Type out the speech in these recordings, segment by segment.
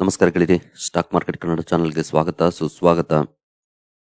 ನಮಸ್ಕಾರ ಗೆಳೆಯರಿ stock market Kannada ಚಾನಲ್ಗೆ ಸ್ವಾಗತ, ಸುಸ್ವಾಗತ.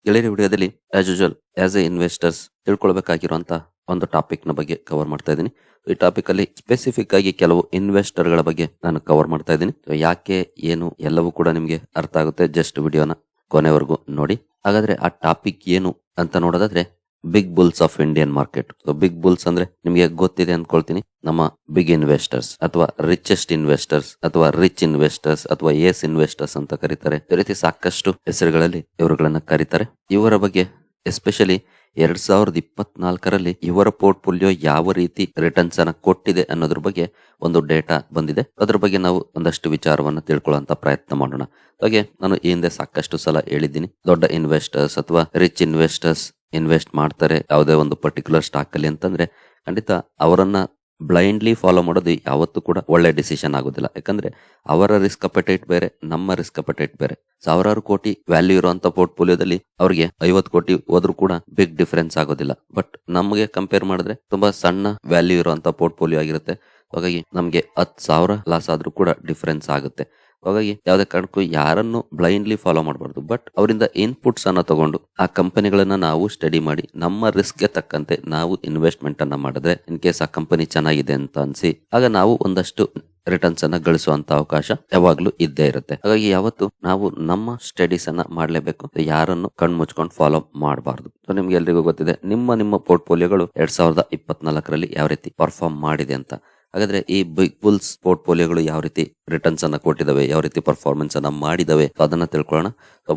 ಗೆಳೆಯರಿ ವಿಡಿಯೋದಲ್ಲಿ as usual as a investors ತಿಳ್ಕೊಳ್ಬೇಕಾಗಿರುವಂತ ಒಂದು ಟಾಪಿಕ್ನ ಬಗ್ಗೆ ಕವರ್ ಮಾಡ್ತಾ ಇದ್ದೀನಿ. ಈ ಟಾಪಿಕ್ ಅಲ್ಲಿ ಸ್ಪೆಸಿಫಿಕ್ ಆಗಿ ಕೆಲವು ಇನ್ವೆಸ್ಟರ್ಗಳ ಬಗ್ಗೆ ನಾನು ಕವರ್ ಮಾಡ್ತಾ ಇದ್ದೀನಿ. ಯಾಕೆ, ಏನು, ಎಲ್ಲವೂ ಕೂಡ ನಿಮಗೆ ಅರ್ಥ ಆಗುತ್ತೆ. ಜಸ್ಟ್ ವಿಡಿಯೋನ ಕೊನೆವರೆಗೂ ನೋಡಿ. ಹಾಗಾದ್ರೆ ಆ ಟಾಪಿಕ್ ಏನು ಅಂತ ನೋಡೋದಾದ್ರೆ big bulls of Indian market big bulls ಅಂದ್ರೆ ನಿಮಗೆ ಗೊತ್ತಿದೆ ಅನ್ಕೊಳ್ತೀನಿ. ನಮ್ಮ ಬಿಗ್ ಇನ್ವೆಸ್ಟರ್ಸ್ ಅಥವಾ ರಿಚೆಸ್ಟ್ ಇನ್ವೆಸ್ಟರ್ಸ್ ಅಥವಾ ರಿಚ್ ಇನ್ವೆಸ್ಟರ್ಸ್ ಅಥವಾ ಎಸ್ ಇನ್ವೆಸ್ಟರ್ಸ್ ಅಂತ ಕರೀತಾರೆ. ಈ ರೀತಿ ಸಾಕಷ್ಟು ಹೆಸರುಗಳಲ್ಲಿ ಇವರುಗಳನ್ನ ಕರೀತಾರೆ. ಇವರ ಬಗ್ಗೆ ಎಸ್ಪೆಷಲಿ ಎರಡ್ ಸಾವಿರದ ಇಪ್ಪತ್ನಾಲ್ಕರಲ್ಲಿ ಇವರ ಪೋರ್ಟ್ಫೋಲಿಯೋ ಯಾವ ರೀತಿ ರಿಟರ್ನ್ಸ್ ಅನ್ನ ಕೊಟ್ಟಿದೆ ಅನ್ನೋದ್ರ ಬಗ್ಗೆ ಒಂದು ಡೇಟಾ ಬಂದಿದೆ. ಅದ್ರ ಬಗ್ಗೆ ನಾವು ಒಂದಷ್ಟು ವಿಚಾರವನ್ನ ತಿಳ್ಕೊಳ್ಳುವಂತ ಪ್ರಯತ್ನ ಮಾಡೋಣ. ಹಾಗೆ ನಾನು ಈ ಹಿಂದೆ ಸಾಕಷ್ಟು ಸಲ ಹೇಳಿದ್ದೀನಿ. ದೊಡ್ಡ ಇನ್ವೆಸ್ಟರ್ಸ್ ಅಥವಾ ರಿಚ್ ಇನ್ವೆಸ್ಟರ್ಸ್ ಇನ್ವೆಸ್ಟ್ ಮಾಡ್ತಾರೆ ಯಾವುದೇ ಒಂದು ಪರ್ಟಿಕ್ಯುಲರ್ ಸ್ಟಾಕ್ ಅಲ್ಲಿ ಅಂತಂದ್ರೆ ಖಂಡಿತ ಅವರನ್ನ ಬ್ಲೈಂಡ್ಲಿ ಫಾಲೋ ಮಾಡೋದು ಯಾವತ್ತೂ ಕೂಡ ಒಳ್ಳೆ ಡಿಸಿಷನ್ ಆಗೋದಿಲ್ಲ. ಯಾಕಂದ್ರೆ ಅವರ ರಿಸ್ಕ್ ಅಪಟೈಟ್ ಬೇರೆ, ನಮ್ಮ ರಿಸ್ಕ್ ಅಪಟೈಟ್ ಬೇರೆ. ಸಾವಿರಾರು ಕೋಟಿ ವ್ಯಾಲ್ಯೂ ಇರುವಂತ ಪೋರ್ಟ್ಫೋಲಿಯೋದಲ್ಲಿ ಅವರಿಗೆ ಐವತ್ತು ಕೋಟಿ ಹೋದ್ರೂ ಕೂಡ ಬಿಗ್ ಡಿಫರೆನ್ಸ್ ಆಗೋದಿಲ್ಲ. ಬಟ್ ನಮಗೆ ಕಂಪೇರ್ ಮಾಡಿದ್ರೆ ತುಂಬಾ ಸಣ್ಣ ವ್ಯಾಲ್ಯೂ ಇರುವಂತ ಪೋರ್ಟ್ಫೋಲಿಯೋ ಆಗಿರುತ್ತೆ. ಹಾಗಾಗಿ ನಮಗೆ ಹತ್ತು ಸಾವಿರ ಲಾಸ್ ಆದ್ರೂ ಕೂಡ ಡಿಫರೆನ್ಸ್ ಆಗುತ್ತೆ. ಹಾಗಾಗಿ ಯಾವುದೇ ಕಾರಣಕ್ಕೂ ಯಾರನ್ನು ಬ್ಲೈಂಡ್ಲಿ ಫಾಲೋ ಮಾಡಬಾರ್ದು. ಬಟ್ ಅವರಿಂದ ಇನ್ಪುಟ್ಸ್ ಅನ್ನ ತಗೊಂಡು ಆ ಕಂಪನಿಗಳನ್ನ ನಾವು ಸ್ಟಡಿ ಮಾಡಿ, ನಮ್ಮ ರಿಸ್ಕ್ಗೆ ತಕ್ಕಂತೆ ನಾವು ಇನ್ವೆಸ್ಟ್ಮೆಂಟ್ ಅನ್ನ ಮಾಡಿದ್ರೆ ಇನ್ ಕೇಸ್ ಆ ಕಂಪನಿ ಚೆನ್ನಾಗಿದೆ ಅಂತ ಅನ್ಸಿ, ಆಗ ನಾವು ಒಂದಷ್ಟು ರಿಟರ್ನ್ಸ್ ಅನ್ನ ಗಳಿಸುವಂತ ಅವಕಾಶ ಯಾವಾಗ್ಲೂ ಇದ್ದೇ ಇರುತ್ತೆ. ಹಾಗಾಗಿ ಯಾವತ್ತು ನಾವು ನಮ್ಮ ಸ್ಟಡೀಸ್ ಅನ್ನ ಮಾಡಲೇಬೇಕು. ಯಾರನ್ನು ಕಣ್ ಮುಚ್ಕೊಂಡು ಫಾಲೋ ಮಾಡಬಾರ್ದು ನಿಮ್ಗೆ ಎಲ್ರಿಗೂ ಗೊತ್ತಿದೆ, ನಿಮ್ಮ ನಿಮ್ಮ ಪೋರ್ಟ್ಫೋಲಿಯೋಗಳು ಎರಡ್ ಸಾವಿರದ ಇಪ್ಪತ್ನಾಲ್ಕರಲ್ಲಿ ಯಾವ ರೀತಿ ಪರ್ಫಾರ್ಮ್ ಮಾಡಿದೆ ಅಂತ. ಹಾಗಾದ್ರೆ ಈ ಬಿಗ್ ಬುಲ್ಸ್ ಪೋರ್ಟ್ಫೋಲಿಯೋಗಳು ಯಾವ ರೀತಿ ರಿಟರ್ನ್ಸ್ ಅನ್ನ ಕೊಟ್ಟಿದಾವೆ, ಯಾವ ರೀತಿ ಪರ್ಫಾರ್ಮೆನ್ಸ್ ಅನ್ನ ಮಾಡಿದಾವೆ ಅದನ್ನ ತಿಳ್ಕೊಳ್ಳೋಣ.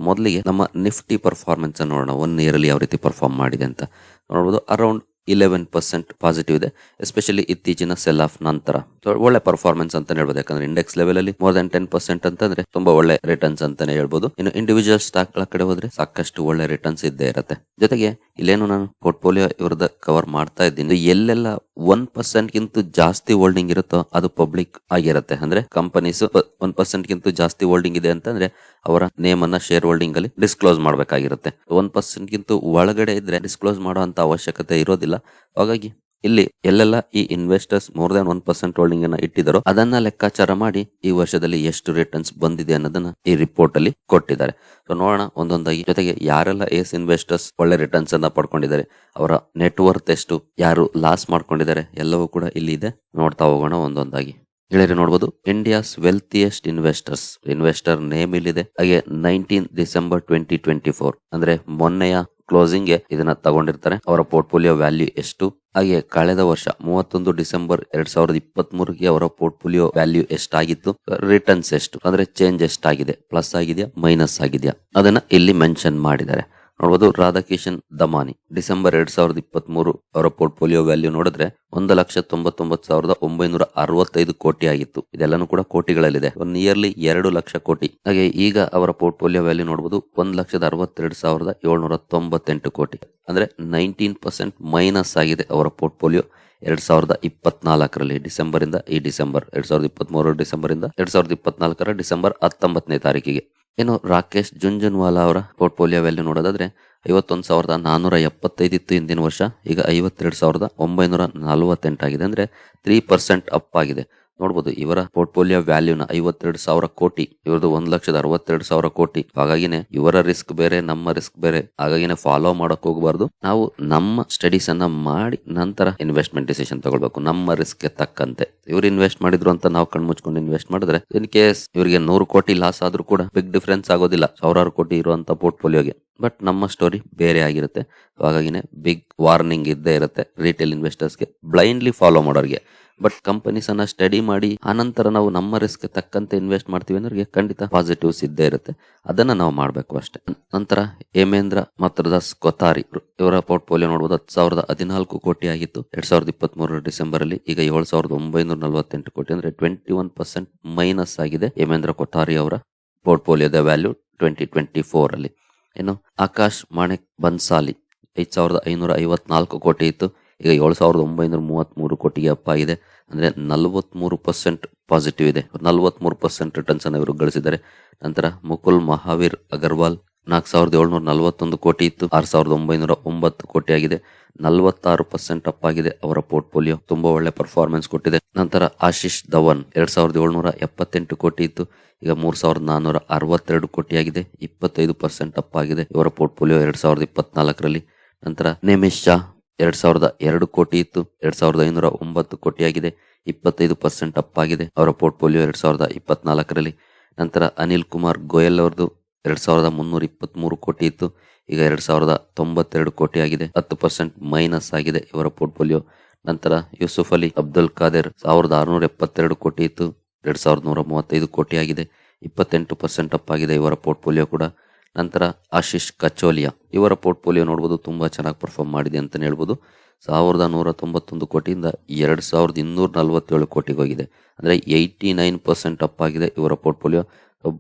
ಮೊದಲಿಗೆ ನಮ್ಮ ನಿಫ್ಟಿ ಪರ್ಫಾರ್ಮೆನ್ಸ್ ನೋಡೋಣ ಒನ್ ಇಯರ್ ಅಲ್ಲಿ ಯಾವ ರೀತಿ ಪರ್ಫಾರ್ಮ್ ಮಾಡಿದೆ ಅಂತ. ನೋಡಬಹುದು ಅರೌಂಡ್ ಇಲೆವೆನ್ ಪರ್ಸೆಂಟ್ ಪಾಸಿಟಿವ್ ಇದೆ ಎಸ್ಪೆಷಲಿ ಇತ್ತೀಚಿನ ಸೆಲ್ ಆಫ್ ನಂತರ ಒಳ್ಳೆ ಪರ್ಫಾರ್ಮೆನ್ಸ್ ಅಂತ ಹೇಳ್ಬೋದು. ಯಾಕಂದ್ರೆ ಇಂಡೆಕ್ಸ್ ಲೆವೆಲ್ ಅಲ್ಲಿ ಮೋರ್ ದನ್ ಟೆನ್ ಪರ್ಸೆಂಟ್ ಅಂತಂದ್ರೆ ತುಂಬಾ ಒಳ್ಳೆ ರಿಟರ್ನ್ಸ್ ಅಂತಾನೆ ಹೇಳ್ಬೋದು. ಇನ್ನು ಇಂಡಿವಿಜುವಲ್ ಸ್ಟಾಕ್ಗಳ ಕಡೆ ಹೋದ್ರೆ ಸಾಕಷ್ಟು ಒಳ್ಳೆ ರಿಟರ್ನ್ಸ್ ಇದ್ದೇ ಇರುತ್ತೆ. ಜೊತೆಗೆ ಇಲ್ಲೇನು ನಾನು ಪೋರ್ಟ್ಫೋಲಿಯೋ ಇವ್ರದ ಕವರ್ ಮಾಡ್ತಾ ಇದ್ದೀನಿ. ಎಲ್ಲೆಲ್ಲ ಒನ್ ಪರ್ಸೆಂಟ್ ಗಿಂತ ಜಾಸ್ತಿ ಹೋಲ್ಡಿಂಗ್ ಇರುತ್ತೋ ಅದು ಪಬ್ಲಿಕ್ ಆಗಿರುತ್ತೆ. ಅಂದ್ರೆ ಕಂಪನೀಸ್ ಒನ್ ಪರ್ಸೆಂಟ್ ಗಿಂತ ಜಾಸ್ತಿ ಹೋಲ್ಡಿಂಗ್ ಇದೆ ಅಂತಂದ್ರೆ ಅವರ ನೇಮ್ ಅನ್ನ ಶೇರ್ ಹೋಲ್ಡಿಂಗ್ ಅಲ್ಲಿ ಡಿಸ್ಕ್ಲೋಸ್ ಮಾಡಬೇಕಾಗಿರುತ್ತೆ. ಒನ್ ಪರ್ಸೆಂಟ್ ಗಿಂತ ಒಳಗಡೆ ಇದ್ರೆ ಡಿಸ್ಕ್ಲೋಸ್ ಮಾಡೋ ಅಂತ ಅವಶ್ಯಕತೆ ಇರೋದಿಲ್ಲ. ಹಾಗಾಗಿ ಇಲ್ಲಿ ಎಲ್ಲೆಲ್ಲ ಈ investors more than one percent holding ಅನ್ನ ಇಟ್ಟಿದ್ದಾರೋ ಅದನ್ನ ಲೆಕ್ಕಾಚಾರ ಮಾಡಿ ಈ ವರ್ಷದಲ್ಲಿ ಎಷ್ಟು ರಿಟರ್ನ್ಸ್ ಬಂದಿದೆ ಅನ್ನೋದನ್ನ ಈ ರಿಪೋರ್ಟ್ ಅಲ್ಲಿ ಕೊಟ್ಟಿದ್ದಾರೆ. ಸೊ ನೋಡೋಣ ಒಂದೊಂದಾಗಿ. ಜೊತೆಗೆ ಯಾರೆಲ್ಲ ಏಸ್ ಇನ್ವೆಸ್ಟರ್ಸ್ ಒಳ್ಳೆ ರಿಟರ್ನ್ಸ್ ಅನ್ನ ಪಡ್ಕೊಂಡಿದ್ದಾರೆ, ಅವರ ನೆಟ್ವರ್ತ್ ಎಷ್ಟು, ಯಾರು ಲಾಸ್ ಮಾಡ್ಕೊಂಡಿದ್ದಾರೆ, ಎಲ್ಲವೂ ಕೂಡ ಇಲ್ಲಿ ಇದೆ. ನೋಡ್ತಾ ಹೋಗೋಣ ಒಂದೊಂದಾಗಿ. ಗೆಳೆಯರೆ ನೋಡಬಹುದು India's wealthiest investors investor name ಇಲ್ಲಿದೆ. ಹಾಗೆ nineteen December twenty twenty four ಅಂದ್ರೆ ಮೊನ್ನೆಯ ಕ್ಲೋಸಿಂಗ್ಗೆ ಇದನ್ನ ತಗೊಂಡಿರ್ತಾರೆ. ಅವರ ಪೋರ್ಟ್ಫೋಲಿಯೋ ವ್ಯಾಲ್ಯೂ ಎಷ್ಟು? ಹಾಗೆ ಕಳೆದ ವರ್ಷ ಮೂವತ್ತೊಂದು ಡಿಸೆಂಬರ್ ಎರಡ್ ಸಾವಿರದ ಇಪ್ಪತ್ತ್ ಮೂರಕ್ಕೆ ಅವರ ಪೋರ್ಟ್ಫೋಲಿಯೋ ವ್ಯಾಲ್ಯೂ ಎಷ್ಟಾಗಿತ್ತು? ರಿಟರ್ನ್ಸ್ ಎಷ್ಟು? ಅಂದ್ರೆ ಚೇಂಜ್ ಎಷ್ಟಾಗಿದೆ? ಪ್ಲಸ್ ಆಗಿದೆಯಾ? ಮೈನಸ್ ಆಗಿದೆಯಾ? ಅದನ್ನ ಇಲ್ಲಿ ಮೆನ್ಷನ್ ಮಾಡಿದ್ದಾರೆ. ನೋಡಬಹುದು ರಾಧಾಕಿಶನ್ ದಮಾನಿ ಡಿಸೆಂಬರ್ ಎರಡ್ ಸಾವಿರದ ಇಪ್ಪತ್ತ್ ಮೂರು ಅವರ ಪೋರ್ಟ್ಫೋಲಿಯೋ ವ್ಯಾಲ್ಯೂ ನೋಡಿದ್ರೆ ಒಂದು ಲಕ್ಷ ತೊಂಬತ್ತೊಂಬತ್ತು ಸಾವಿರದ ಒಂಬೈನೂರ ಅರವತ್ತೈದು ಕೋಟಿ ಆಗಿತ್ತು. ಇದೆಲ್ಲಾನು ಕೂಡ ಕೋಟಿಗಳಲ್ಲಿದೆ. ಒನ್ ಇಯರ್ಲಿ ಎರಡು ಲಕ್ಷ ಕೋಟಿ. ಹಾಗೆ ಈಗ ಅವರ ಪೋರ್ಟ್ಫೋಲಿಯೋ ವ್ಯಾಲ್ಯೂ ನೋಡಬಹುದು ಒಂದ್ ಲಕ್ಷದ ಅರವತ್ತೆರಡು ಸಾವಿರದ ಏಳ್ನೂರ ತೊಂಬತ್ತೆಂಟು ಕೋಟಿ. ಅಂದ್ರೆ ನೈನ್ಟೀನ್ ಪರ್ಸೆಂಟ್ ಮೈನಸ್ ಆಗಿದೆ ಅವರ ಪೋರ್ಟ್ಫೋಲಿಯೋ ಎರಡ್ ಸಾವಿರದ ಇಪ್ಪತ್ನಾಲ್ಕರಲ್ಲಿ ಡಿಸೆಂಬರಿಂದ ಈ ಡಿಸೆಂಬರ್, ಎರಡ್ ಸಾವಿರದ ಇಪ್ಪತ್ಮೂರು ಡಿಸೆಂಬರಿಂದ ಎರಡ್ ಸಾವಿರದ ಇಪ್ಪತ್ನಾಲ್ಕರ ಡಿಸೆಂಬರ್ ಹತ್ತೊಂಬತ್ತನೇ ತಾರೀಕಿಗೆ. ಇನ್ನು ರಾಕೇಶ್ ಜುಂಜುನ್ವಾಲಾ ಅವರ ಪೋರ್ಟ್ಫೋಲಿಯೋ ವ್ಯಾಲ್ಯೂ ನೋಡೋದಾದ್ರೆ, ಐವತ್ತೊಂದು ಸಾವಿರದ ನಾನ್ನೂರ ಎಪ್ಪತ್ತೈದು ಇತ್ತು ಹಿಂದಿನ ವರ್ಷ, ಈಗ ಐವತ್ತೆರಡು ಸಾವಿರದ ಒಂಬೈನೂರ ನಲವತ್ತೆಂಟಾಗಿದೆ ಅಂದರೆ ತ್ರೀ ಪರ್ಸೆಂಟ್ ಅಪ್ ಆಗಿದೆ. ನೋಡ್ಬೋದು, ಇವರ ಪೋರ್ಟ್ಫೋಲಿಯೋ ವ್ಯಾಲ್ಯೂನ ಐವತ್ತೆರಡು ಸಾವಿರ ಕೋಟಿ ಇವರದು ಒಂದ್ ಲಕ್ಷದ ಅರವತ್ತೆರಡು ಸಾವಿರ ಕೋಟಿ. ಹಾಗಾಗಿನೇ ಇವರ ರಿಸ್ಕ್ ಬೇರೆ, ನಮ್ಮ ರಿಸ್ಕ್ ಬೇರೆ. ಹಾಗಾಗಿನೇ ಫಾಲೋ ಮಾಡಕ್ ಹೋಗಬಾರ್ದು. ನಾವು ನಮ್ಮ ಸ್ಟಡೀಸ್ ಅನ್ನ ಮಾಡಿ ನಂತರ ಇನ್ವೆಸ್ಟ್ಮೆಂಟ್ ಡಿಸಿಷನ್ ತಗೊಳ್ಬೇಕು. ನಮ್ಮ ರಿಸ್ಕ್ ತಕ್ಕಂತೆ. ಇವ್ರು ಇನ್ವೆಸ್ಟ್ ಮಾಡಿದ್ರು ಅಂತ ನಾವು ಕಣ್ಮುಚ್ಕೊಂಡು ಇನ್ವೆಸ್ಟ್ ಮಾಡಿದ್ರೆ ಇನ್ ಕೇಸ್ ಇವರಿಗೆ ನೂರು ಕೋಟಿ ಲಾಸ್ ಆದ್ರೂ ಕೂಡ ಬಿಗ್ ಡಿಫರೆನ್ಸ್ ಆಗೋದಿಲ್ಲ. ಸಾವಿರಾರು ಕೋಟಿ ಇರುವಂತ ಪೋರ್ಟ್ಫೋಲಿಯೋಗೆ. ಬಟ್ ನಮ್ಮ ಸ್ಟೋರಿ ಬೇರೆ ಆಗಿರುತ್ತೆ. ಹಾಗಾಗಿನೇ ಬಿಗ್ ವಾರ್ನಿಂಗ್ ಇದ್ದೇ ಇರುತ್ತೆ ರಿಟೇಲ್ ಇನ್ವೆಸ್ಟರ್ಸ್ಗೆ ಬ್ಲೈಂಡ್ಲಿ ಫಾಲೋ ಮಾಡೋರಿಗೆ. ಬಟ್ ಕಂಪನೀಸ್ ಅನ್ನ ಸ್ಟಡಿ ಮಾಡಿ, ಆನಂತರ ನಾವು ನಮ್ಮ ರಿಸ್ಕ್ ತಕ್ಕಂತೆ ಇನ್ವೆಸ್ಟ್ ಮಾಡ್ತೀವಿ ಅಂದ್ರೆ ಖಂಡಿತ ಪಾಸಿಟಿವ್ಸ್ ಇದ್ದೇ ಇರುತ್ತೆ. ಅದನ್ನ ನಾವು ಮಾಡಬೇಕು ಅಷ್ಟೇ. ನಂತರ ಹೇಮೇಂದ್ರ ಮಾತ್ರದಾಸ್ ಕೊತಾರಿ. ಇವರ ಪೋರ್ಟ್ಫೋಲಿಯೋ ನೋಡಬಹುದು ಹತ್ತು ಸಾವಿರದ ಹದಿನಾಲ್ಕು ಕೋಟಿ ಆಗಿತ್ತು. ಎರಡ್ ಸಾವಿರದ ಇಪ್ಪತ್ತ್ ಮೂರರ ಡಿಸೆಂಬರ್ ಅಲ್ಲಿ ಈಗ ಏಳು ಸಾವಿರದ ಒಂಬೈನೂರ ನಲವತ್ತೆಂಟು ಕೋಟಿ ಅಂದ್ರೆ ಟ್ವೆಂಟಿ ಒನ್ ಪರ್ಸೆಂಟ್ ಮೈನಸ್ ಆಗಿದೆ ಹೇಮೇಂದ್ರ ಕೊಠಾರಿ ಅವರ ಪೋರ್ಟ್ಫೋಲಿಯೋದ ವ್ಯಾಲ್ಯೂ ಟ್ವೆಂಟಿ ಟ್ವೆಂಟಿ ಫೋರ್ ಅಲ್ಲಿ. ಇನ್ನು ಆಕಾಶ್ ಮಾಣಿಕ್ ಬನ್ಸಾಲಿ, ಐದ್ ಸಾವಿರದ ಐನೂರ ಐವತ್ನಾಲ್ಕು ಕೋಟಿ ಇತ್ತು. ಈಗ ಏಳು ಸಾವಿರದ ಒಂಬೈನೂರ ಮೂವತ್ತ್ ಮೂರು ಕೋಟಿಗೆ ಅಪ್ಪ ಆಗಿದೆ. ಅಂದ್ರೆ ನಲವತ್ಮೂರು ಪರ್ಸೆಂಟ್ ಪಾಸಿಟಿವ್ ಇದೆ. ನಲವತ್ತ್ಮೂರು ಪರ್ಸೆಂಟ್ ರಿಟರ್ನ್ಸನ್ನು ಇವರು ಗಳಿಸಿದ್ದಾರೆ. ನಂತರ ಮುಕುಲ್ ಮಹಾವೀರ್ ಅಗರ್ವಾಲ್ ನಾಲ್ಕು ಸಾವಿರದ ಏಳ್ನೂರ ನಲವತ್ತೊಂದು ಕೋಟಿ ಇತ್ತು. ಆರು ಸಾವಿರದ ಒಂಬೈನೂರ ಒಂಬತ್ತು ಕೋಟಿ ಆಗಿದೆ. ನಲವತ್ತಾರು ಪರ್ಸೆಂಟ್ ಅಪ್ ಆಗಿದೆ ಅವರ ಪೋರ್ಟ್ಫೋಲಿಯೋ ತುಂಬಾ ಒಳ್ಳೆ ಪರ್ಫಾರ್ಮೆನ್ಸ್ ಕೊಟ್ಟಿದೆ. ನಂತರ ಆಶೀಶ್ ಧವನ್ ಎರಡ್ ಸಾವಿರದ ಏಳ್ನೂರ ಎಪ್ಪತ್ತೆಂಟು ಕೋಟಿ ಇತ್ತು. ಈಗ ಮೂರ್ ಸಾವಿರದ ನಾನ್ನೂರ ಅರವತ್ತೆರಡು ಕೋಟಿ ಆಗಿದೆ. ಇಪ್ಪತ್ತೈದು ಪರ್ಸೆಂಟ್ ಅಪ್ ಆಗಿದೆ ಇವರ ಪೋರ್ಟ್ಫೋಲಿಯೋ ಎರಡ್ ಸಾವಿರದ ಇಪ್ಪತ್ನಾಲ್ಕರಲ್ಲಿ. ನಂತರ ನೇಮೇಶ್ ಶಾ ಎರಡ್ ಸಾವಿರದ ಎರಡು ಕೋಟಿ ಇತ್ತು, ಎರಡ್ ಸಾವಿರದ ಐನೂರ ಒಂಬತ್ತು ಕೋಟಿ ಆಗಿದೆ ಇಪ್ಪತ್ತೈದು ಪರ್ಸೆಂಟ್ ಅಪ್ ಆಗಿದೆ. ಅವರ ಪೋರ್ಟ್ಫೋಲಿಯೋ ಎರಡ್ ಸಾವಿರದ ಇಪ್ಪತ್ನಾಲ್ಕರಲ್ಲಿ. ನಂತರ ಅನಿಲ್ ಕುಮಾರ್ ಗೋಯಲ್ ಅವರದು ಎರಡ್ ಸಾವಿರದ ಮುನ್ನೂರ ಇಪ್ಪತ್ಮೂರು ಕೋಟಿ ಇತ್ತು, ಈಗ ಎರಡ್ ಸಾವಿರದ ತೊಂಬತ್ತೆರಡು ಕೋಟಿ ಆಗಿದೆ ಹತ್ತು ಪರ್ಸೆಂಟ್ ಮೈನಸ್ ಆಗಿದೆ ಇವರ ಪೋರ್ಟ್ಫೋಲಿಯೋ. ನಂತರ ಯೂಸುಫ್ ಅಲಿ, ಅಬ್ದುಲ್ ಖಾದರ್ ಸಾವಿರದ ಆರುನೂರ ಎಪ್ಪತ್ತೆರಡು ಕೋಟಿ ಇತ್ತು, ಎರಡ್ ಸಾವಿರದ ನೂರ ಮೂವತ್ತೈದು ಕೋಟಿ ಆಗಿದೆ ಇಪ್ಪತ್ತೆಂಟು ಪರ್ಸೆಂಟ್ ಅಪ್ ಆಗಿದೆ ಇವರ ಪೋರ್ಟ್ಫೋಲಿಯೋ ಕೂಡ. ನಂತರ ಆಶೀಶ್ ಕಚೋಲಿಯಾ. ಇವರ ಪೋರ್ಟ್ಫೋಲಿಯೋ ನೋಡ್ಬೋದು ತುಂಬಾ ಚೆನ್ನಾಗಿ ಪರ್ಫಾರ್ಮ್ ಮಾಡಿದೆ ಅಂತಲೇ ಹೇಳ್ಬೋದು. ಸಾವಿರದ ನೂರ ತೊಂಬತ್ತೊಂದು ಕೋಟಿಯಿಂದ ಎರಡು ಸಾವಿರದ ಇನ್ನೂರ ನಲವತ್ತೇಳು ಕೋಟಿಗೆ ಹೋಗಿದೆ. ಅಂದರೆ ಏಯ್ಟಿ ನೈನ್ ಪರ್ಸೆಂಟ್ ಅಪ್ ಆಗಿದೆ ಇವರ ಪೋರ್ಟ್ಫೋಲಿಯೋ.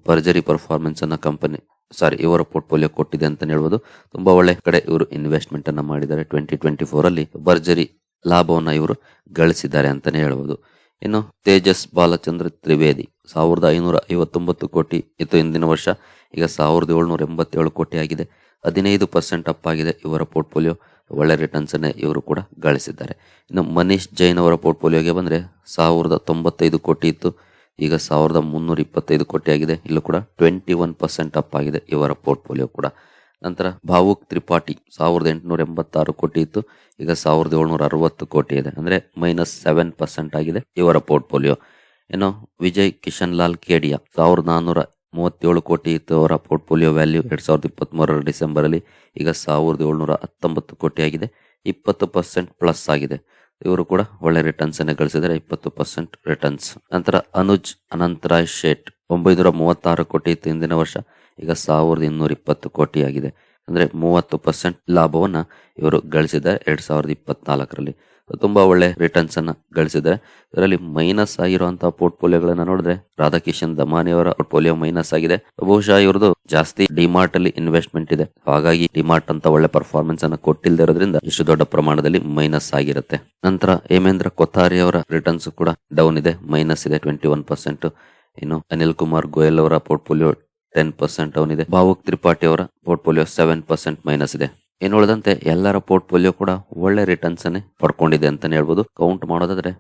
ಭರ್ಜರಿ ಪರ್ಫಾರ್ಮೆನ್ಸ್ ಅನ್ನ ಕಂಪನಿ, ಸಾರಿ, ಇವರ ಪೋರ್ಟ್ಫೋಲಿಯೋ ಕೊಟ್ಟಿದೆ ಅಂತ ಹೇಳ್ಬೋದು. ತುಂಬಾ ಒಳ್ಳೆ ಕಡೆ ಇವರು ಇನ್ವೆಸ್ಟ್ಮೆಂಟ್ ಅನ್ನ ಮಾಡಿದ್ದಾರೆ. ಟ್ವೆಂಟಿ ಟ್ವೆಂಟಿ ಫೋರ್ ಅಲ್ಲಿ ಭರ್ಜರಿ ಲಾಭವನ್ನ ಇವರು ಗಳಿಸಿದ್ದಾರೆ ಅಂತಾನೆ ಹೇಳ್ಬೋದು. ಇನ್ನು ತೇಜಸ್ ಬಾಲಚಂದ್ರ ತ್ರಿವೇದಿ, ಸಾವಿರದ ಐನೂರ ಐವತ್ತೊಂಬತ್ತು ಕೋಟಿ ಇತ್ತು ಇಂದಿನ ವರ್ಷ. ಈಗ ಸಾವಿರದ ಏಳ್ನೂರ ಎಂಬತ್ತೇಳು ಕೋಟಿ ಆಗಿದೆ. ಹದಿನೈದು ಪರ್ಸೆಂಟ್ ಅಪ್ ಆಗಿದೆ ಇವರ ಪೋರ್ಟ್ಫೋಲಿಯೋ. ಒಳ್ಳೆ ರಿಟರ್ನ್ಸ್ ಅನ್ನೇ ಇವರು ಕೂಡ ಗಳಿಸಿದ್ದಾರೆ. ಇನ್ನು ಮನೀಶ್ ಜೈನ್ ಅವರ ಪೋರ್ಟ್ಫೋಲಿಯೋಗೆ ಬಂದ್ರೆ ಸಾವಿರದ ತೊಂಬತ್ತೈದು ಕೋಟಿ ಇತ್ತು. ಈಗ ಸಾವಿರದ ಮುನ್ನೂರ ಇಪ್ಪತ್ತೈದು ಕೋಟಿ ಆಗಿದೆ. ಇಲ್ಲೂ ಕೂಡ ಟ್ವೆಂಟಿ ಒನ್ ಪರ್ಸೆಂಟ್ ಅಪ್ ಆಗಿದೆ ಇವರ ಪೋರ್ಟ್ಫೋಲಿಯೋ ಕೂಡ. ನಂತರ ಭಾವುಕ್ ತ್ರಿಪಾಠಿ ಸಾವಿರದ ಎಂಟುನೂರ ಎಂಬತ್ತಾರು ಕೋಟಿ ಇತ್ತು. ಈಗ ಸಾವಿರದ ಏಳ್ನೂರ ಅರವತ್ತು ಕೋಟಿ ಇದೆ. ಅಂದ್ರೆ ಮೈನಸ್ ಸೆವೆನ್ ಪರ್ಸೆಂಟ್ ಆಗಿದೆ ಇವರ ಪೋರ್ಟ್ಫೋಲಿಯೋ. ಇನ್ನು ವಿಜಯ್ ಕಿಶನ್ ಲಾಲ್ ಕೇಡಿಯಾ ಸಾವಿರದ ನಾನ್ನೂರ ಮೂವತ್ತೇಳು ಕೋಟಿ ಇತ್ತು ಅವರ ಪೋರ್ಟ್ಫೋಲಿಯೋ ವ್ಯಾಲ್ಯೂ ಎರಡ್ ಸಾವಿರದ ಇಪ್ಪತ್ತ್ ಡಿಸೆಂಬರಲ್ಲಿ ಈಗ ಸಾವಿರದ ಏಳ್ನೂರ ಹತ್ತೊಂಬತ್ತು ಕೋಟಿ ಆಗಿದೆ ಇಪ್ಪತ್ತು ಪರ್ಸೆಂಟ್ ಪ್ಲಸ್ ಆಗಿದೆ. ಇವರು ಕೂಡ ಒಳ್ಳೆ ರಿಟರ್ನ್ಸ್ ಅನ್ನು ಇಪ್ಪತ್ತು ಪರ್ಸೆಂಟ್ ರಿಟರ್ನ್ಸ್ ನಂತರ ಅನುಜ್ ಅನಂತರಾಯ್ ಶೇಟ್, ಒಂಬೈನೂರ ಮೂವತ್ತಾರು ಕೋಟಿ ಇತ್ತು ಹಿಂದಿನ ವರ್ಷ. ಈಗ ಸಾವಿರದ ಇನ್ನೂರ ಇಪ್ಪತ್ತು ಕೋಟಿ ಆಗಿದೆ ಅಂದ್ರೆ ಮೂವತ್ತು ಪರ್ಸೆಂಟ್ ಲಾಭವನ್ನ ಇವರು ಗಳಿಸಿದ್ದಾರೆ ಎರಡ್ ಸಾವಿರದ ಇಪ್ಪತ್ನಾಲ್ಕರಲ್ಲಿ. ತುಂಬಾ ಒಳ್ಳೆ ರಿಟರ್ನ್ಸ್ ಅನ್ನ ಗಳಿಸಿದೆ. ಇದರಲ್ಲಿ ಮೈನಸ್ ಆಗಿರುವಂತಹ ಪೋರ್ಟ್ಫೋಲಿಯೋಗಳನ್ನ ನೋಡಿದ್ರೆ ರಾಧಾಕಿಶನ್ ದಮಾನಿ ಅವರ ಪೋರ್ಟ್ಫೋಲಿಯೋ ಮೈನಸ್ ಆಗಿದೆ. ಬಹುಶಃ ಇವರದು ಜಾಸ್ತಿ ಡಿಮಾರ್ಟ್ ಅಲ್ಲಿ ಇನ್ವೆಸ್ಟ್ಮೆಂಟ್ ಇದೆ. ಹಾಗಾಗಿ ಡಿಮಾರ್ಟ್ ಅಂತ ಒಳ್ಳೆ ಪರ್ಫಾರ್ಮೆನ್ಸ್ ಅನ್ನ ಕೊಟ್ಟಿಲ್ಲದೆ ಇರೋದ್ರಿಂದ ಇಷ್ಟು ದೊಡ್ಡ ಪ್ರಮಾಣದಲ್ಲಿ ಮೈನಸ್ ಆಗಿರುತ್ತೆ. ನಂತರ ಹೇಮೇಂದ್ರ ಕೊಥಾರಿ ಅವರ ರಿಟರ್ನ್ಸ್ ಕೂಡ ಡೌನ್ ಇದೆ. ಮೈನಸ್ ಇದೆ ಟ್ವೆಂಟಿ ಒನ್ ಪರ್ಸೆಂಟ್ ಇನ್ನು ಅನಿಲ್ ಕುಮಾರ್ ಗೋಯಲ್ ಅವರ ಪೋರ್ಟ್ಫೋಲಿಯೋ ಟೆನ್ ಪರ್ಸೆಂಟ್ ಡೌನ್ ಇದೆ. ಭಾವುಕ್ ತ್ರಿಪಾಠಿ ಅವರ ಪೋರ್ಟ್ಫೋಲಿಯೋ ಸೆವೆನ್ ಪರ್ಸೆಂಟ್ ಮೈನಸ್ ಇದೆ. ಇನ್ನು ಉಳಿದಂತೆ ಎಲ್ಲರ ಪೋರ್ಟ್ಫೋಲಿಯೋ ಕೂಡ ಒಳ್ಳೆ ರಿಟರ್ನ್ಸ್ ಅನ್ನೇ ಪಡ್ಕೊಂಡಿದೆ ಅಂತಾನೆ ಹೇಳ್ಬೋದು. ಕೌಂಟ್ ಮಾಡೋದಾದ್ರೆ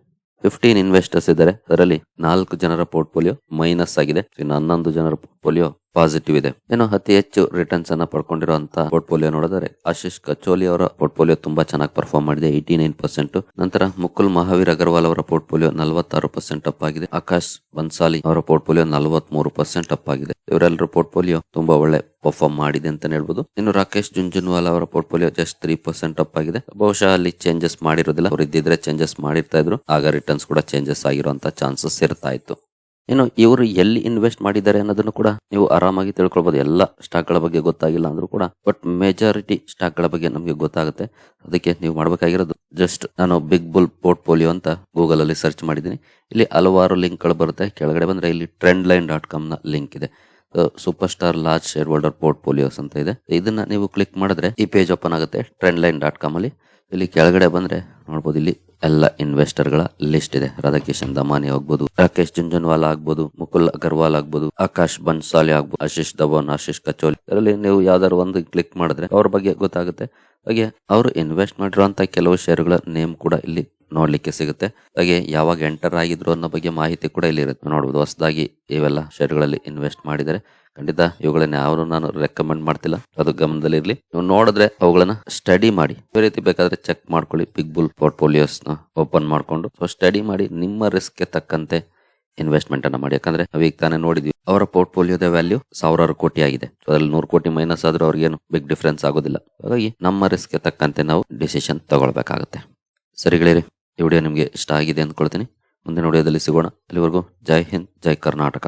ಫಿಫ್ಟೀನ್ ಇನ್ವೆಸ್ಟರ್ಸ್ ಇದ್ದಾರೆ. ಅದರಲ್ಲಿ ನಾಲ್ಕು ಜನರ ಪೋರ್ಟ್ಫೋಲಿಯೋ ಮೈನಸ್ ಆಗಿದೆ. ಇನ್ನು ಹನ್ನೊಂದು ಜನರ ಪೋರ್ಟ್ಫೋಲಿಯೋ ಪಾಸಿಟಿವ್ ಇದೆ. ಏನು ಅತಿ ಹೆಚ್ಚು ರಿಟರ್ನ್ಸ್ ಅನ್ನ ಪಡ್ಕೊಂಡಿರುವಂತಹ ಪೋರ್ಟ್ಫೋಲಿಯೋ ನೋಡಿದರೆ ಆಶೀಶ್ ಕಚೋಲಿ ಅವರ ಪೋರ್ಟ್ಫೋಲಿಯೋ ತುಂಬಾ ಚೆನ್ನಾಗಿ ಪರ್ಫಾರ್ಮ್ ಮಾಡಿದೆ ಏಯ್ಟಿ ನೈನ್ ಪರ್ಸೆಂಟ್ ನಂತರ ಮುಕುಲ್ ಮಹಾವೀರ್ ಅಗರ್ವಾಲ್ ಅವರ ಪೋರ್ಟ್ಫೋಲಿಯೋ ನಲವತ್ತಾರು ಪರ್ಸೆಂಟ್ ಅಪ್ ಆಗಿದೆ. ಆಕಾಶ್ ಬನ್ಸಾಲಿ ಅವರ ಪೋರ್ಟ್ಫೋಲಿಯೋ ನಲವತ್ಮೂರು ಪರ್ಸೆಂಟ್ ಅಪ್ ಆಗಿದೆ. ಇವರೆಲ್ಲರ ಪೋರ್ಟ್ಫೋಲಿಯೋ ತುಂಬಾ ಒಳ್ಳೆ ಪರ್ಫಾರ್ಮ್ ಮಾಡಿದೆ ಅಂತ ಹೇಳ್ಬೋದು. ಇನ್ನು ರಾಕೇಶ್ ಜುಂಜುನ್ವಾಲ್ ಅವರ portfolio just three percent up ಆಗಿದೆ. ಬಹುಶಃ ಅಲ್ಲಿ ಚೇಂಜಸ್ ಮಾಡಿರೋದಿಲ್ಲ. ಅವ್ರು ಇದ್ದಿದ್ರೆ ಚೇಂಜಸ್ ಮಾಡಿರ್ತಾ ಇದ್ರು. ಆಗ ರಿಟರ್ನ್ಸ್ ಕೂಡ ಚೇಂಜಸ್ ಆಗಿರುವಂತ ಚಾನ್ಸಸ್ ಇರ್ತಾ ಇತ್ತು. ಇನ್ನು ಇವರು ಎಲ್ಲಿ ಇನ್ವೆಸ್ಟ್ ಮಾಡಿದ್ದಾರೆ ಅನ್ನೋದನ್ನು ಕೂಡ ನೀವು ಆರಾಮಾಗಿ ತಿಳ್ಕೊಳ್ಬಹುದು ಎಲ್ಲ ಸ್ಟಾಕ್ಗಳ ಬಗ್ಗೆ ಗೊತ್ತಾಗಿಲ್ಲ ಅಂದ್ರೂ ಕೂಡ, ಬಟ್ ಮೆಜಾರಿಟಿ ಸ್ಟಾಕ್ಗಳ ಬಗ್ಗೆ ನಮಗೆ ಗೊತ್ತಾಗುತ್ತೆ. ಅದಕ್ಕೆ ನೀವು ಮಾಡಬೇಕಾಗಿರೋದು ಜಸ್ಟ್ ನಾನು ಬಿಗ್ ಬುಲ್ ಪೋರ್ಟ್ಫೋಲಿಯೋ ಅಂತ ಗೂಗಲ್ ಅಲ್ಲಿ ಸರ್ಚ್ ಮಾಡಿದ್ದೀನಿ. ಇಲ್ಲಿ ಹಲವಾರು ಲಿಂಕ್ಗಳು ಬರುತ್ತೆ. ಕೆಳಗಡೆ ಬಂದ್ರೆ ಇಲ್ಲಿ ಟ್ರೆಂಡ್ ಲೈನ್ ಡಾಟ್ ಕಾಮ್ನ ಲಿಂಕ್ ಇದೆ. Super star large share holder portfolios ಅಂತ ಇದೆ. ಇದನ್ನ ನೀವು ಕ್ಲಿಕ್ ಮಾಡಿದ್ರೆ ಈ ಪೇಜ್ ಓಪನ್ ಆಗುತ್ತೆ ಟ್ರೆಂಡ್ ಲೈನ್ ಡಾಟ್ ಕಾಮ್ ಅಲ್ಲಿ. ಇಲ್ಲಿ ಕೆಳಗಡೆ ಬಂದ್ರೆ ನೋಡ್ಬೋದು, ಇಲ್ಲಿ ಎಲ್ಲ ಇನ್ವೆಸ್ಟರ್ಗಳ ಲಿಸ್ಟ್ ಇದೆ. ರಾಧಾಕಿಶನ್ ದಮಾನಿ ಆಗ್ಬೋದು, ರಾಕೇಶ್ ಜುಂಜನ್ವಾಲಾ ಆಗ್ಬೋದು, ಮುಕುಲ್ ಅಗರ್ವಾಲ್ ಆಗ್ಬೋದು, ಆಕಾಶ್ ಬನ್ಸಾಲಿ ಆಗ್ಬೋದು, ಆಶೀಶ್ ಧವನ್, ಆಶೀಶ್ ಕಚೋಲಿ. ಇದರಲ್ಲಿ ನೀವು ಯಾವ್ದಾದ್ರು ಒಂದು ಕ್ಲಿಕ್ ಮಾಡಿದ್ರೆ ಅವ್ರ ಬಗ್ಗೆ ಗೊತ್ತಾಗುತ್ತೆ. ಹಾಗೆ ಅವರು ಇನ್ವೆಸ್ಟ್ ಮಾಡಿರುವಂತಹ ಕೆಲವು ಶೇರುಗಳ ನೇಮ್ ಕೂಡ ಇಲ್ಲಿ ನೋಡ್ಲಿಕ್ಕೆ ಸಿಗುತ್ತೆ. ಹಾಗೆ ಯಾವಾಗ ಎಂಟರ್ ಆಗಿದ್ರು ಅನ್ನೋ ಬಗ್ಗೆ ಮಾಹಿತಿ ಕೂಡ ಇಲ್ಲಿ ಇರುತ್ತೆ. ನೋಡಬಹುದು ಹೊಸದಾಗಿ ಇವೆಲ್ಲ ಶೇರ್ಗಳಲ್ಲಿ ಇನ್ವೆಸ್ಟ್ ಮಾಡಿದರೆ ಖಂಡಿತ ಇವುಗಳನ್ನ ಯಾರು ನಾನು ರೆಕಮೆಂಡ್ ಮಾಡ್ತಿಲ್ಲ. ಅದು ಗಮನದಲ್ಲಿರ್ಲಿ ನೀವು ನೋಡಿದ್ರೆ ಅವುಗಳನ್ನ ಸ್ಟಡಿ ಮಾಡಿ. ಬೇರೆ ರೀತಿ ಬೇಕಾದ್ರೆ ಚೆಕ್ ಮಾಡ್ಕೊಳ್ಳಿ. ಬಿಗ್ ಬುಲ್ ಪೋರ್ಟ್ಫೋಲಿಯೋಸ್ನ ಓಪನ್ ಮಾಡ್ಕೊಂಡು. ಸೊ ಸ್ಟಡಿ ಮಾಡಿ ನಿಮ್ಮ ರಿಸ್ಕ್ಗೆ ತಕ್ಕಂತೆ ಇನ್ವೆಸ್ಟ್ಮೆಂಟ್ ಅನ್ನ ಮಾಡಿ. ಯಾಕಂದ್ರೆ ನಾವೀಗ ತಾನೇ ನೋಡಿದ್ವಿ, ಅವರ ಪೋರ್ಟ್ಫೋಲಿಯೋದ ವ್ಯಾಲ್ಯೂ ಸಾವಿರಾರು ಕೋಟಿ ಆಗಿದೆ. ಅದ್ರಲ್ಲಿ ನೂರು ಕೋಟಿ ಮೈನಸ್ ಆದ್ರೂ ಅವ್ರಿಗೇನು ಬಿಗ್ ಡಿಫ್ರೆನ್ಸ್ ಆಗೋದಿಲ್ಲ. ಹಾಗಾಗಿ ನಮ್ಮ ರಿಸ್ಕ್ ತಕ್ಕಂತೆ ನಾವು ಡಿಸಿಷನ್ ತಗೊಳ್ಬೇಕಾಗುತ್ತೆ. ಸರಿಗಳಿರಿ ಈ ವಿಡಿಯೋ ನಿಮಗೆ ಇಷ್ಟ ಆಗಿದೆ ಅಂದ್ಕೊಳ್ತೀನಿ. ಮುಂದಿನ ವಿಡಿಯೋದಲ್ಲಿ ಸಿಗೋಣ. ಅಲ್ಲಿವರೆಗೂ ಜೈ ಹಿಂದ್, ಜೈ ಕರ್ನಾಟಕ.